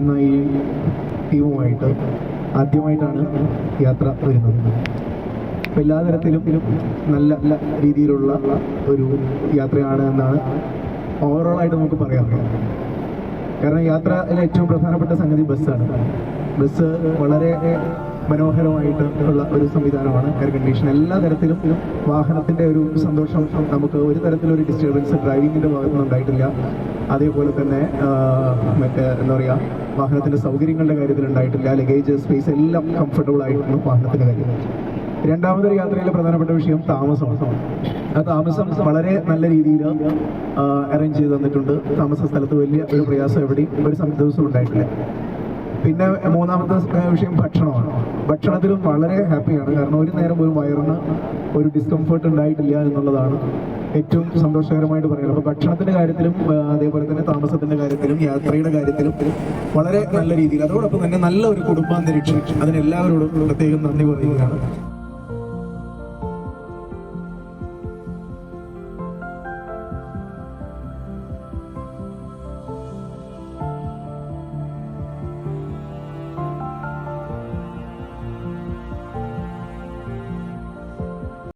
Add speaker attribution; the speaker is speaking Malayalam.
Speaker 1: എന്ന ഈ ടീമുമായിട്ട് ആദ്യമായിട്ടാണ് യാത്ര വരുന്നത്. എല്ലാ തരത്തിലും നല്ല നല്ല രീതിയിലുള്ള ഒരു യാത്രയാണ് എന്നാണ് ഓവറോളായിട്ട് നമുക്ക് പറയാം കാരണം യാത്രയിലെ ഏറ്റവും പ്രധാനപ്പെട്ട സംഗതി ബസ്സാണ്. ബസ് വളരെ മനോഹരമായിട്ട് ഉള്ള ഒരു സംവിധാനമാണ് എയർ കണ്ടീഷൻ എല്ലാ തരത്തിലും വാഹനത്തിന്റെ ഒരു സന്തോഷം നമുക്ക് ഒരു തരത്തിലൊരു ഡിസ്റ്റർബൻസ് ഡ്രൈവിങ്ങിന്റെ ഭാഗത്തുനിന്ന് ഉണ്ടായിട്ടില്ല. അതേപോലെ തന്നെ മറ്റേ എന്താ പറയുക വാഹനത്തിന്റെ സൗകര്യങ്ങളുടെ കാര്യത്തിൽ ഉണ്ടായിട്ടില്ല. ലഗേജ് സ്പേസ് എല്ലാം കംഫർട്ടബിൾ ആയിട്ടുള്ള വാഹനത്തിന്റെ കാര്യം രണ്ടാമതൊരു യാത്രയിലെ പ്രധാനപ്പെട്ട വിഷയം താമസമാണ് ആ താമസം വളരെ നല്ല രീതിയിൽ അറേഞ്ച് ചെയ്ത് തന്നിട്ടുണ്ട്. താമസ സ്ഥലത്ത് വലിയ ഒരു പ്രയാസം എവിടെയും ഒരു ദിവസം ഉണ്ടായിട്ടില്ല. പിന്നെ മൂന്നാമത്തെ വിഷയം ഭക്ഷണമാണ്. ഭക്ഷണത്തിലും വളരെ ഹാപ്പിയാണ്. കാരണം ഒരു നേരം പോലും വയറിന് ഒരു ഡിസ്കംഫർട്ട് ഉണ്ടായിട്ടില്ല എന്നുള്ളതാണ് ഏറ്റവും സന്തോഷകരമായിട്ട് പറയുന്നത്. അപ്പോൾ ഭക്ഷണത്തിന്റെ കാര്യത്തിലും അതേപോലെ തന്നെ താമസത്തിന്റെ കാര്യത്തിലും യാത്രയുടെ കാര്യത്തിലും വളരെ നല്ല രീതിയിൽ അതോടൊപ്പം തന്നെ നല്ല ഒരു കുടുംബാന്തരീക്ഷം അതിനെല്ലാവരോടും പ്രത്യേകം നന്ദി പറയുകയാണ്.